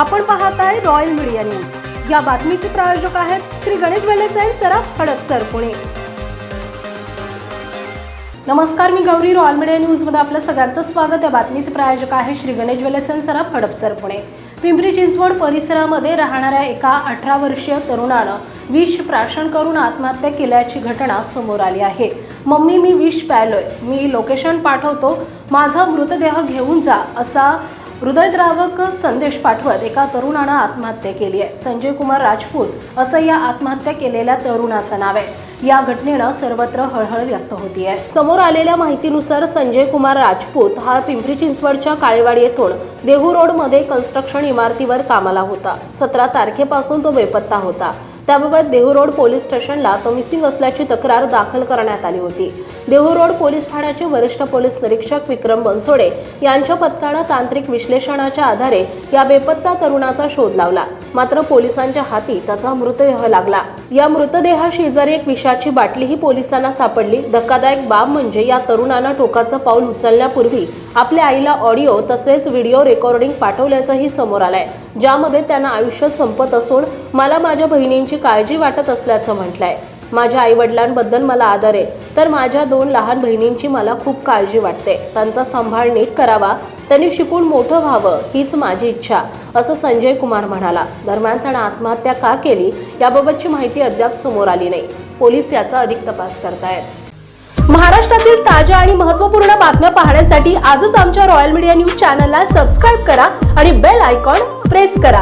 आपण पाहत आहे रॉयल मीडिया न्यूज या बातमीचे प्रायोजक आहेत श्री गणेश वेलेसाई सराफ सराफ हडपसर पुणे. नमस्कार मी गौरी रॉयल मीडिया न्यूजमध्ये आपलं सगळ्यांचं स्वागत. या बातमीचे प्रायोजक आहे श्री गणेश वेलेसन सराफ हडपसर पुणे. पिंपरी चिंचवड परिसरामध्ये राहणाऱ्या एका अठरा वर्षीय तरुणानं विष प्राशन करून आत्महत्या केल्याची घटना समोर आली आहे. मम्मी मी विष प्यायलोय मी लोकेशन पाठवतो. माझा मृतदेह घेऊन जा असा हृदयद्रावक संदेश पाठवत एका तरुणानं आत्महत्या केली आहे. संजय कुमार राजपूत असं या आत्महत्या केलेल्या तरुणाचं नाव आहे. या घटनेनं सर्वत्र हळहळ व्यक्त होती आहे समोर आलेल्या माहितीनुसार संजय कुमार राजपूत हा पिंपरी चिंचवडच्या काळेवाडी येथून देहू रोडमध्ये कन्स्ट्रक्शन इमारतीवर कामाला होता. सतरा तारखेपासून तो बेपत्ता होता. त्याबाबत देहू रोड पोलीस स्टेशनला तो मिसिंग असल्याची तक्रार दाखल करण्यात आली होती. देहू रोड पोलीस ठाण्याचे वरिष्ठ पोलीस निरीक्षक विक्रम बनसोडे यांच्या पथकानं तांत्रिक विश्लेषणाच्या आधारे या बेपत्ता तरुणाचा शोध लावला. मात्र पोलिसांच्या हाती त्याचा मृतदेह लागला. या मृतदेहाशेजारी एक विषाची बाटलीही पोलिसांना सापडली धक्कादायक बाब म्हणजे या तरुणानं टोकाचं पाऊल उचलण्यापूर्वी आपल्या आईला ऑडिओ तसेच व्हिडिओ रेकॉर्डिंग पाठवल्याचंही समोर आलंय ज्यामध्ये त्यानं आयुष्य संपत असून मला माझ्या बहिणींची काळजी वाटत असल्याचं म्हटलंय. माझ्या आईवडिलांबद्दल मला आदर आहे. तर माझ्या दोन लहान बहिणींची मला खूप काळजी वाटते. त्यांचा सांभाळ नीट करावा त्यांनी शिकून मोठं व्हावं हीच माझी इच्छा असं संजय कुमार म्हणाला. दरम्यान त्यानं आत्महत्या का केली याबाबतची माहिती अद्याप समोर आली नाही. पोलीस याचा अधिक तपास करतायत. महाराष्ट्रातील ताज्या आणि महत्त्वपूर्ण बातम्या पाहण्यासाठी आजच आमच्या रॉयल मीडिया न्यूज चॅनलला सबस्क्राईब करा आणि बेल आयकॉन प्रेस करा.